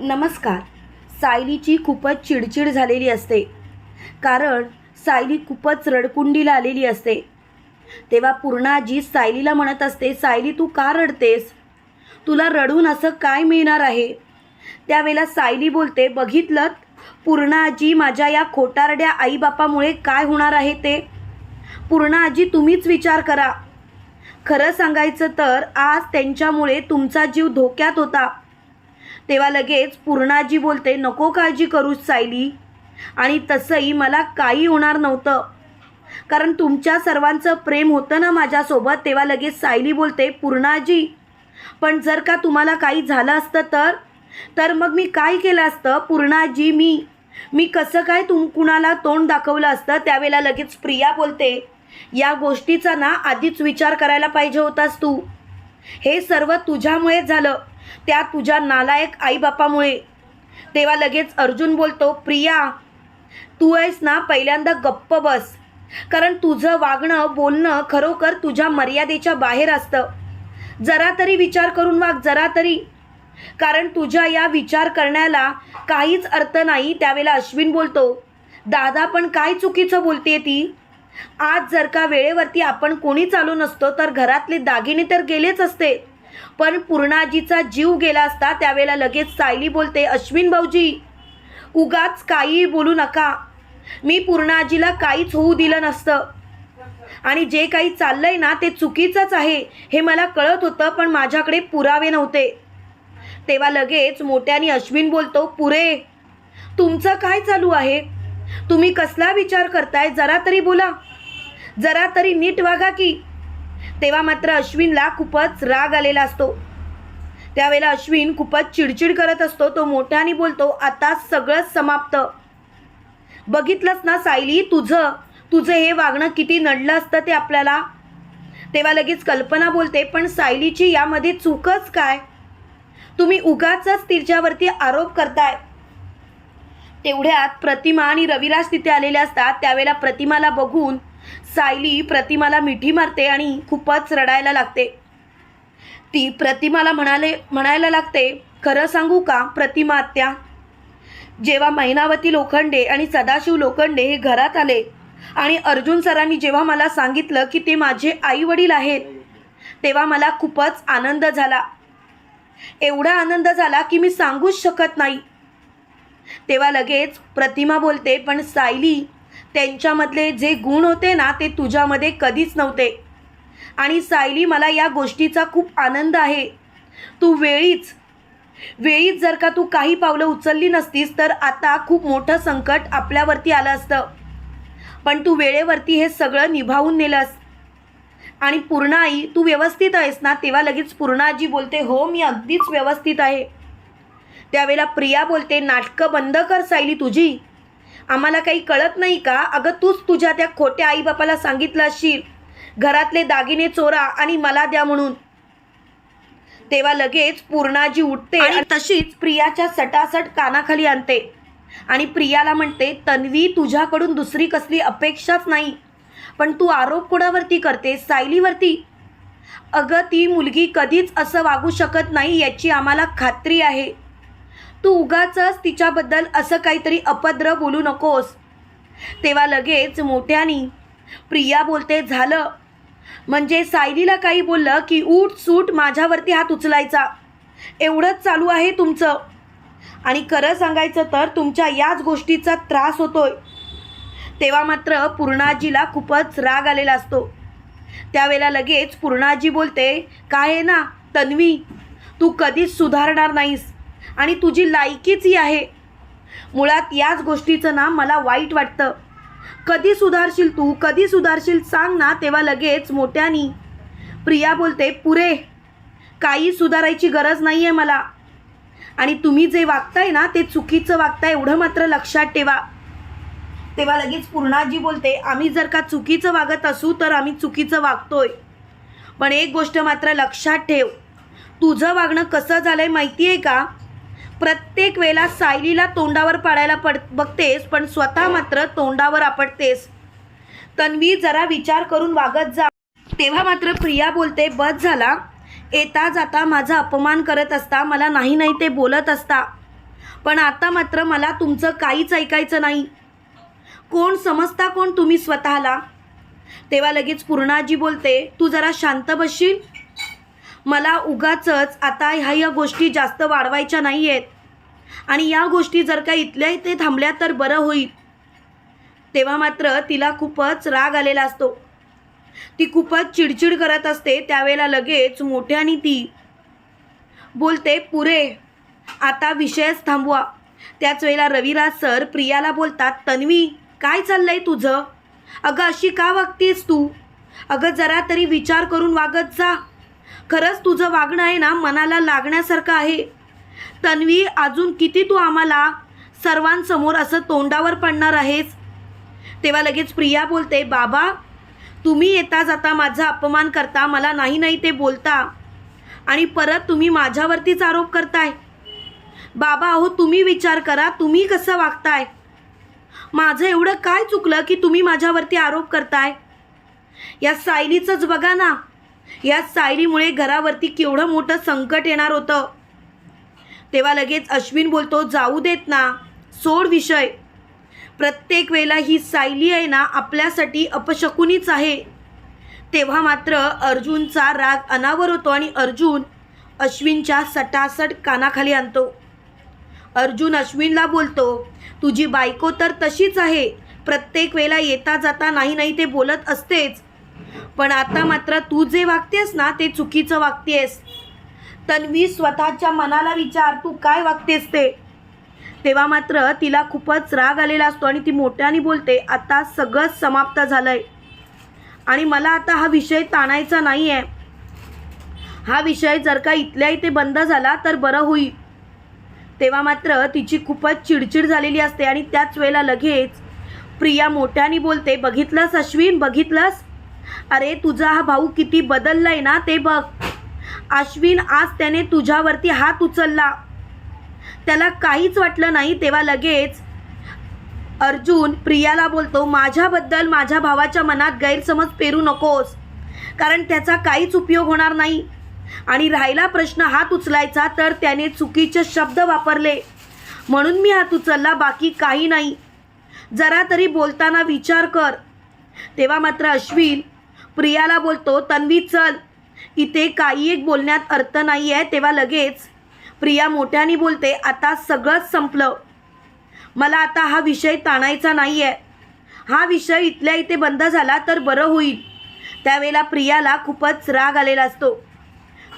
नमस्कार. सायलीची खूपच चिडचिड झालेली असते. कारण सायली खूपच रडकुंडीला आलेली असते. तेव्हा पूर्णाजी सायलीला म्हणत असते सायली तू का रडतेस? तुला रडून असं काय मिळणार आहे? त्यावेळेला सायली बोलते बघितलं? पूर्णाजी माझ्या या खोटारड्या आईबापामुळे काय होणार आहे ते? पूर्णाजी तुम्हीच विचार करा. खरं सांगायचं तर आज त्यांच्यामुळे तुमचा जीव धोक्यात होता. तेव्हा लगेच पूर्णाजी बोलते नको काळजी करूच सायली. आणि तसंही मला काही होणार नव्हतं. कारण तुमच्या सर्वांचं प्रेम होतं ना माझ्यासोबत तेव्हा लगेच सायली बोलते पूर्णाजी पण जर का तुम्हाला काही झालं असतं तर? तर मग मी काय केलं असतं? पूर्णाजी मी मी कसं काय तुम कुणाला तोंड दाखवलं असतं? त्यावेळेला लगेच प्रिया बोलते या गोष्टीचा ना आधीच विचार करायला पाहिजे होतास तू. हे सर्व तुझ्यामुळेच झालं. त्या तुझ्या नालायक आईबापामुळे. तेव्हा लगेच अर्जुन बोलतो प्रिया तू आहेस ना पहिल्यांदा गप्प बस. कारण तुझं वागणं बोलणं खरोखर तुझ्या मर्यादेच्या बाहेर असतं. जरा तरी विचार करून वाग जरा तरी. कारण तुझ्या या विचार करण्याला काहीच अर्थ नाही त्यावेळेला अश्विन बोलतो. दादा पण काय चुकीचं बोलते ती? आज जर का वेळेवरती आपण कोणी चालू नसतो तर घरातले दागिने तर गेलेच असते. पण पूर्णाजीचा जीव गेला असता त्यावेळेला लगेच सायली बोलते अश्विन भाऊजी उगाच काही बोलू नका. मी पूर्णाजीला काहीच होऊ दिलं नसतं. आणि जे काही चाललंय ना ते चुकीचंच आहे. हे मला कळत होतं पण माझ्याकडे पुरावे नव्हते. तेव्हा लगेच मोठ्याने अश्विन बोलतो पुरे तुमचं काय चालू आहे? तुम्ही कसला विचार करताय? जरा तरी बोला. जरा तरी नीट वागा की. तेव्हा मात्र अश्विनला खूपच राग आलेला असतो. त्यावेळेला अश्विन खूपच चिडचिड करत असतो. तो मोठ्याने बोलतो आता सगळंच समाप्त. बघितलंच ना सायली तुझं तुझं हे वागणं किती नडलं असतं ते आपल्याला? तेव्हा लगेच कल्पना बोलते पण सायलीची यामध्ये चूकच काय? तुम्ही उगाच तिच्यावरती आरोप करताय. तेवढ्यात प्रतिमा आणि रविराज तिथे आलेले असतात. त्यावेळेला प्रतिमाला बघून सायली प्रतिमाला मिठी मारते आणि खूपच रडायला लागते. ती प्रतिमाला म्हणाले म्हणायला लागते खरं सांगू का प्रतिमा आत्या? जेव्हा महिनावती लोखंडे आणि सदाशिव लोखंडे हे घरात आले आणि अर्जुन सरांनी जेव्हा मला सांगितलं की ते माझे आई वडील आहेत तेव्हा मला खूपच आनंद झाला. एवढा आनंद झाला की मी सांगूच शकत नाही. तेव्हा लगेच प्रतिमा बोलते पण सायली त्यांच्यामधले जे गुण होते ना ते तुझ्यामध्ये कधीच नव्हते. आणि सायली मला या गोष्टीचा खूप आनंद आहे. तू वेळीच वेळीच जर का तू काही पावलं उचलली नसतीस तर आता खूप मोठं संकट आपल्यावरती आलं असतं. पण तू वेळेवरती हे सगळं निभावून नेलंस. आणि पूर्णाई तू व्यवस्थित आहेस ना? तेव्हा लगेच पूर्णाजी बोलते हो मी अगदीच व्यवस्थित आहे. त्यावेळेला प्रिया बोलते नाटकं बंद कर सायली तुझी. आम्हाला काही कळत नाही का? अगं तूच तुझ्या त्या खोट्या आईबापाला सांगितलं असशील. घरातले दागिने चोरा आणि मला द्या म्हणून. तेव्हा लगेच पूर्णाजी उठते आणि तशीच प्रियाच्या सटासट कानाखाली आणते. आणि प्रियाला म्हणते तन्वी तुझ्याकडून दुसरी कसली अपेक्षाच नाही. पण तू आरोप कोणावरती करते सायलीवरती? अगं ती मुलगी कधीच असं वागू शकत नाही याची आम्हाला खात्री आहे. तू उगाच तिच्याबद्दल असं काहीतरी अपद्र बोलू नकोस. तेव्हा लगेच मोठ्यानी प्रिया बोलते झालं. म्हणजे सायलीला काही बोललं की उठ सूट माझ्यावरती हात उचलायचा. एवढंच चालू आहे तुमचं. आणि खरं सांगायचं तर तुमच्या याच गोष्टीचा त्रास होतोय. तेव्हा मात्र पूर्णाजीला खूपच राग आलेला असतो. त्यावेळेला लगेच पूर्णाजी बोलते काय आहे ना तन्वी? तू कधीच सुधारणार नाहीस. आणि तुझी लायकीच ही आहे. मुळात याच गोष्टीचं ना मला वाईट वाटतं. कधी सुधारशील तू कधी सुधारशील सांग ना तेव्हा लगेच मोठ्यानी प्रिया बोलते पुरे काही सुधारायची गरज नाही आहे मला. आणि तुम्ही जे वागताय ना ते चुकीचं वागताय एवढं मात्र लक्षात ठेवा. तेव्हा लगेच पूर्णाजी बोलते आम्ही जर का चुकीचं वागत असू तर आम्ही चुकीचं वागतोय. पण एक गोष्ट मात्र लक्षात ठेव. तुझं वागणं कसं झालं आहे माहिती आहे का? प्रत्येक वेळेला सायलीला तोंडावर पाडायला पड बघतेस पण स्वतः मात्र तोंडावर आपटतेस. तन्वी जरा विचार करून वागत जा. तेव्हा मात्र प्रिया बोलते बस झाला. येता जाता माझा अपमान करत असता मला नाही नाही ते बोलत असता. पण आता मात्र मला तुमचं काहीच ऐकायचं नाही. कोण समजता कोण तुम्ही स्वतःला? तेव्हा लगेच पूर्णाजी बोलते तू जरा शांत बसशील? मला उगाच आता ह्या या गोष्टी जास्त वाढवायच्या नाही आहेत आणि या गोष्टी जर का इथल्या इथे थांबल्या तर बरं होईल. तेव्हा मात्र तिला खूपच राग आलेला असतो. ती खूपच चिडचिड करत असते त्यावेळेला लगेच मोठ्याने ती बोलते पुरे आता विषयच थांबवा. त्याच वेळेला रविराज सर प्रियाला बोलतात तन्वी काय चाललंय तुझं? अगं अशी का वागतेस तू? अगं जरा तरी विचार करून वागत जा. खरंच तुझं वागणं आहे ना मनाला लागण्यासारखं आहे. तन्वी अजून किती तू आम्हाला सर्वांसमोर असं तोंडावर पडणार आहेस? तेव्हा लगेच प्रिया बोलते बाबा तुम्ही येता जाता माझा अपमान करता मला नाही नाही ते बोलता. आणि परत तुम्ही माझ्यावरतीच आरोप करताय. बाबा अहो तुम्ही विचार करा तुम्ही कसं वागताय? माझं एवढं काय चुकलं की तुम्ही माझ्यावरती आरोप करताय? या सायलीचंच बघा ना या सायलीमुळे घरावरती केवढं मोठं संकट येणार होतं? तेव्हा लगेच अश्विन बोलतो जाऊ देत ना सोड विषय. प्रत्येक वेळेला ही सायली आहे ना आपल्यासाठी अपशकुनीच आहे. तेव्हा मात्र अर्जुनचा राग अनावर होतो आणि अर्जुन अश्विनच्या सटासट कानाखाली आणतो. अर्जुन अश्विनला बोलतो तुझी बायको तर तशीच आहे. प्रत्येक वेळेला येता जाता नाही नाही ते बोलत असतेच. पण आता मात्र तू जे वागतेस ना ते चुकीचं वागतेस. तन्वी स्वतःच्या मनाला विचार तू काय वागतेस ते? तेव्हा मात्र तिला खूपच राग आलेला असतो आणि ती मोठ्याने बोलते आता सगळंच समाप्त झालंय. आणि मला आता हा विषय ताणायचा नाही आहे हा विषय जर का इथल्या इथे बंद झाला तर बरं होईल. तेव्हा मात्र तिची खूपच चिडचिड झालेली असते आणि त्याच वेळेला लगेच प्रिया मोठ्याने बोलते बघितलंस अश्विन? बघितलंस? अरे तुझा हा भाऊ किती बदललाय ना ते बघ. अश्विन आज त्याने तुझ्यावरती हात उचलला. त्याला काहीच वाटलं नाही तेव्हा लगेच अर्जुन प्रियाला बोलतो माझ्याबद्दल माझ्या भावाच्या मनात गैरसमज पेरू नकोस. कारण त्याचा काहीच उपयोग होणार नाही. आणि राहिला प्रश्न हात उचलायचा तर त्याने चुकीचे शब्द वापरले. म्हणून मी हात उचलला बाकी काही नाही. जरा तरी बोलताना विचार कर. तेव्हा मात्र अश्विन प्रियाला बोलतो तन्वी चल. इथे काही एक बोलण्यात अर्थ नाही आहे तेव्हा लगेच प्रिया मोठ्याने बोलते आता सगळंच संपलं. मला आता हा विषय ताणायचा नाही आहे हा विषय इथल्या इथे बंद झाला तर बरं होईल. त्यावेळेला प्रियाला खूपच राग आलेला असतो.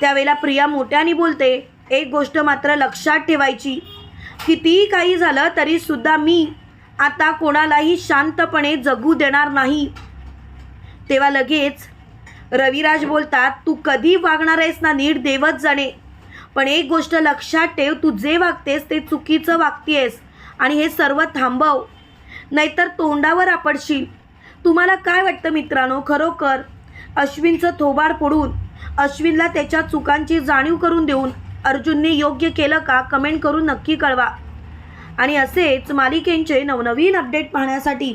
त्यावेळेला प्रिया मोठ्याने बोलते एक गोष्ट मात्र लक्षात ठेवायची. कितीही काही झालं तरीसुद्धा मी आता कोणालाही शांतपणे जगू देणार नाही. तेव्हा लगेच रविराज बोलतात तू कधी वागणार आहेस ना नीट? देवत जाणे. पण एक गोष्ट लक्षात ठेव तू जे वागतेस ते चुकीचं वागतेस आणि हे सर्व थांबव. नाहीतर तोंडावर आपडशील. तुम्हाला काय वाटतं मित्रांनो? खरोखर अश्विनचं थोबाड फोडून अश्विनला त्याच्या चुकांची जाणीव करून देऊन अर्जुनने योग्य केलं का? कमेंट करून नक्की कळवा. आणि असेच मालिकेंचे नवनवीन अपडेट पाहण्यासाठी